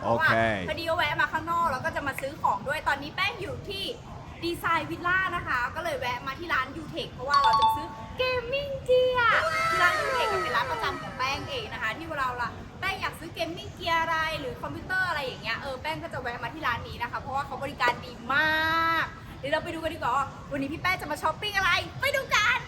เพราะว่าโอเค พอดีก็แวะมาข้างนอกแล้วก็จะมาซื้อของด้วยตอนนี้แป้งอยู่ที่ดีไซน์วิลล่านะคะ ก็เลยแวะมาที่ร้านยูเทคเพราะว่าเราจะซื้อเกมมิ่งเกียร์ที่ร้านยูเทคเป็นร้านประจำของแป้งเองนะคะ ที่เวลาเราแป้งอยากซื้อเกมมิ่งเกียร์อะไรหรือคอมพิวเตอร์อะไรอย่างเงี้ยเออแป้งก็จะแวะมาที่ร้านนี้นะคะ เพราะว่าเขาบริการดีมาก เดี๋ยวเราไปดูกันดีกว่าว่าวันนี้พี่แป้งจะมาช้อปปิ้งอะไร ไปดูกัน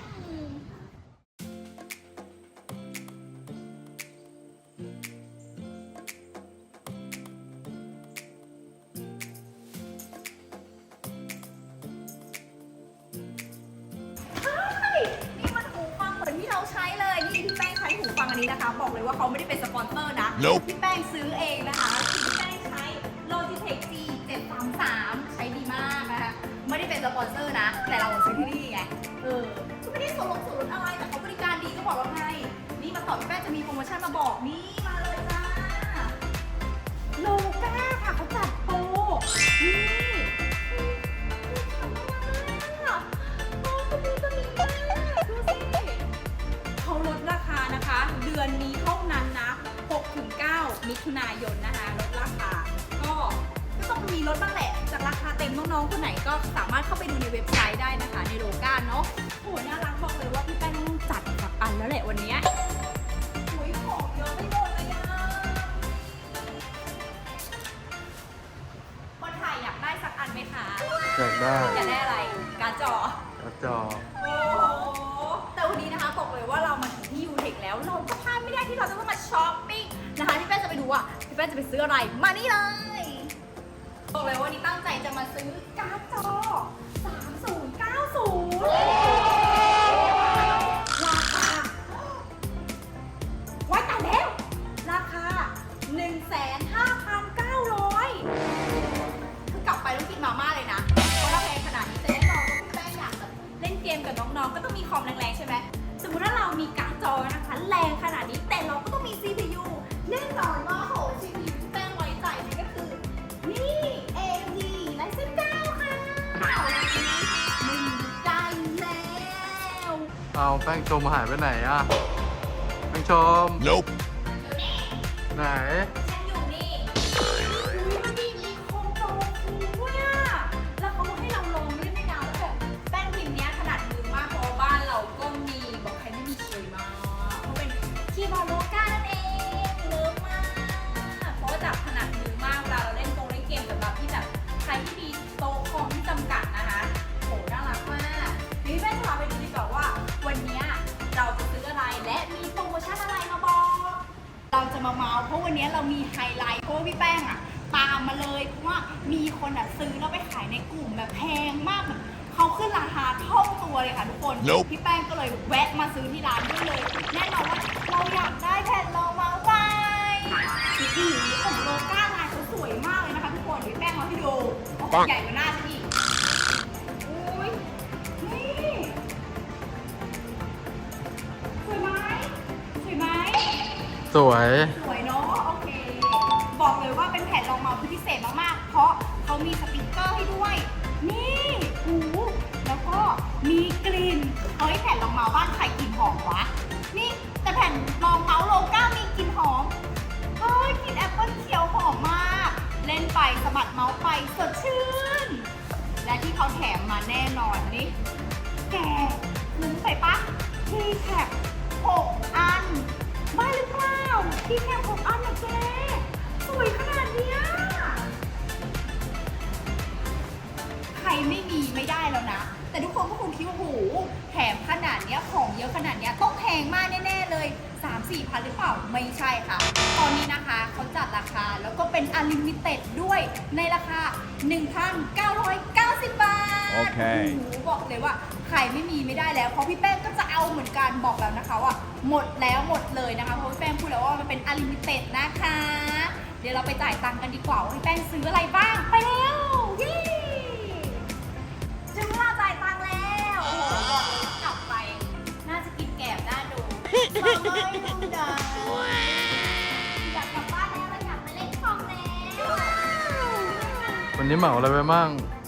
บอกเลยว่าเขาไม่ได้เป็นสปอนเซอร์นะ Nope พี่แป้งซื้อเองนะคะพี่แป้งใช้ Logitech G 733ใช้ดีมากนะคะไม่ได้เป็นสปอนเซอร์นะ แต่เราซื้อที่นี่ไงเออก็ไม่ได้ส่งลงสูตรอะไรแต่เขาบริการดีก็บอกแล้วไงนี่มาต่อพี่แป้งจะมีโปรโมชั่นมาบอกนี่ มิถุนายนนะคะลดราคา ก็ก็ต้องมีลดบ้างแหละ จากราคาเต็มน้องๆคนไหนก็สามารถเข้าไปดูในเว็บไซต์ได้นะคะ ในโลก้าเนาะโหน่ารักบอกเลยว่าพี่แป้งต้องจัดกับอันแล้วแหละวันเนี้ยโอ้ยของเยอะไปหมดเลยอะคนไทยอยากได้สักอันไหมคะอยากได้อยากได้อะไร การดจอ กระจอโอ้โหแต่วันนี้นะคะบอกเลยว่าเรามาถึงที่ยูเทคแล้ว เราก็พลาดไม่ได้ที่เราจะต้องมาช้อป ปิ้งนะคะพี่แป้งจะไปดูว่าพี่แป้งจะไปซื้ออะไร มานี่เลย บอกเลยว่าวันนี้ตั้งใจจะมาซื้อการ์ดจอ 3090 ราคาว้ายตายแล้ว ราคา 15,900 คือกลับไปต้องกินมาม่าเลยนะ เพราะถ้าแพงขนาดนี้แต่แน่นอนว่าพี่แป้งอยากแบบเล่นเกมกับน้องๆ ก็ต้องมีคอมแรงๆ ใช่ไหม สมมุติถ้าเรามีการ์ดจอนะคะ แรงขนาดนี้ เอาแป้งชมหายไปไหนอะแป้งชม Nope. ไหน มาเมาส์เพราะวันนี้เรามีไฮไลท์เพราะว่าพี่แป้งอะตามมาเลยเพราะว่ามีคนอะซื้อแล้วไปขายในกลุ่มแบบแพงมากเหมือนเขาขึ้นราคาเท่าตัวเลยค่ะทุกคน Nope พี่แป้งก็เลยแวะมาซื้อที่ร้านด้วยเลย แน่นอนว่าเราอยากได้แผ่นรองเมาส์ไปสีของโลก้าลายเขาสวยมากเลยนะคะทุกคนเดี๋ยวพี่แป้งเอาให้ดูโอ้โหปังใหญ่กว่าหน้า สวย สวยเนาะโอเค บอกเลยว่าเป็นแผ่นรองเมาส์ที่พิเศษมากๆ เพราะเขามีสติกเกอร์ให้ด้วย นี่หูแล้วก็มีกลิ่นเฮ้ยแผ่นรองเมาส์บ้านใครกลิ่นหอมวะ นี่แต่แผ่นรองเมาส์โลก้ามีกลิ่นหอมเฮ้ยกลิ่นแอปเปิ้ลเขียวหอมมาก เล่นไปสะบัดเมาส์ไปสดชื่น และที่เขาแถมมาแน่นอนนี่แกรู้ไปปะทีแท็บหกอัน บ้าหรือเปล่าที่แท็บหกอันนะแกสวยขนาดเนี้ยใครไม่มีไม่ได้แล้วนะ แต่ทุกคนก็คงคิดว่าโหแถมขนาดเนี้ยของเยอะขนาดเนี้ยต้องแพงมากแน่ ๆ เลย 3 4พันหรือเปล่า ไม่ใช่ค่ะ ตอนนี้นะคะเขาจัดราคาแล้วก็เป็นอลิมิเต็ดด้วยในราคา1,990บา โอเคโอ้โหบอกเลยว่าใครไม่มีไม่ได้แล้ว เพราะพี่แป้งก็จะเอาเหมือนกันบอกแล้วนะคะว่าหมดแล้วหมดเลยนะคะ เพราะพี่แป้งพูดแล้วว่ามันเป็นอลิมิเต็ดนะคะ เดี๋ยวเราไปจ่ายตังค์กันดีกว่าว่าพี่แป้งซื้ออะไรบ้าง ไปแล้วเย้ถึงเวลาจ่ายตังค์แล้วโอ้โหบอกเลยว่ากลับไป น่าจะกินแกบหน้าดูมาไม่ดูดังอยากกลับบ้านแล้วเราอยากไปเล่นคอมแล้ว วันนี้เหมาอะไรไปมั่งว